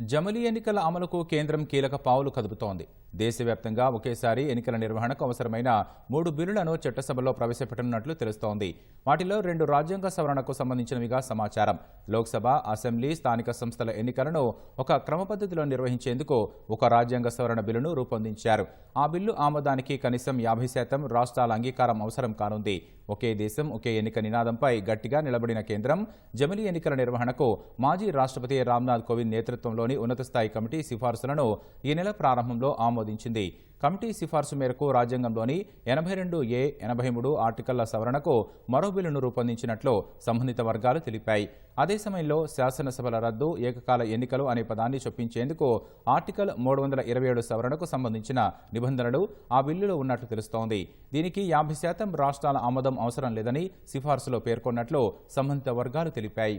జమిలీ ఎన్నికల అమలుకు కేంద్రం కీలక పావులు కదుపుతోంది దేశవ్యాప్తంగా ఒకేసారి ఎన్నికల నిర్వహణకు అవసరమైన మూడు బిల్లులను చట్టసభలో ప్రవేశపెట్టనున్నట్లు తెలుస్తోంది. వాటిలో రెండు రాజ్యాంగ సవరణకు సంబంధించినవిగా సమాచారం. లోక్సభ అసెంబ్లీ స్థానిక సంస్థల ఎన్నికలను ఒక క్రమపద్ధతిలో నిర్వహించేందుకు ఒక రాజ్యాంగ సవరణ బిల్లును రూపొందించారు. ఆ బిల్లు ఆమోదానికి కనీసం యాభై శాతం రాష్ట్రాల అంగీకారం అవసరం కానుంది. ఒకే దేశం ఒకే ఎన్నిక నినాదంపై గట్టిగా నిలబడిన కేంద్రం జమిలీ ఎన్నికల నిర్వహణకు మాజీ రాష్ట్రపతి రామ్నాథ్ కోవింద్ నేతృత్వంలో నేతృత్వంలోని ఉన్నత స్థాయి కమిటీ సిఫార్సులను ఈ నెల ప్రారంభంలో ఆమోదించింది. కమిటీ సిఫార్సు మేరకు రాజ్యాంగంలోని ఎనభై రెండు ఏ ఎనభై మూడు ఆర్టికల్ల సవరణకు మరో బిల్లును రూపొందించినట్లు సంబంధిత వర్గాలు తెలిపాయి. అదే సమయంలో శాసనసభల రద్దు ఏకకాల ఎన్నికలు అనే పదాన్ని చొప్పించేందుకు ఆర్టికల్ మూడు వందల ఇరవై ఏడు సవరణకు సంబంధించిన నిబంధనలు ఆ బిల్లులో ఉన్నట్లు తెలుస్తోంది. దీనికి యాభై శాతం రాష్ట్రాల ఆమోదం అవసరం లేదని సిఫార్సులో పేర్కొన్నట్లు సంబంధిత వర్గాలు తెలిపాయి.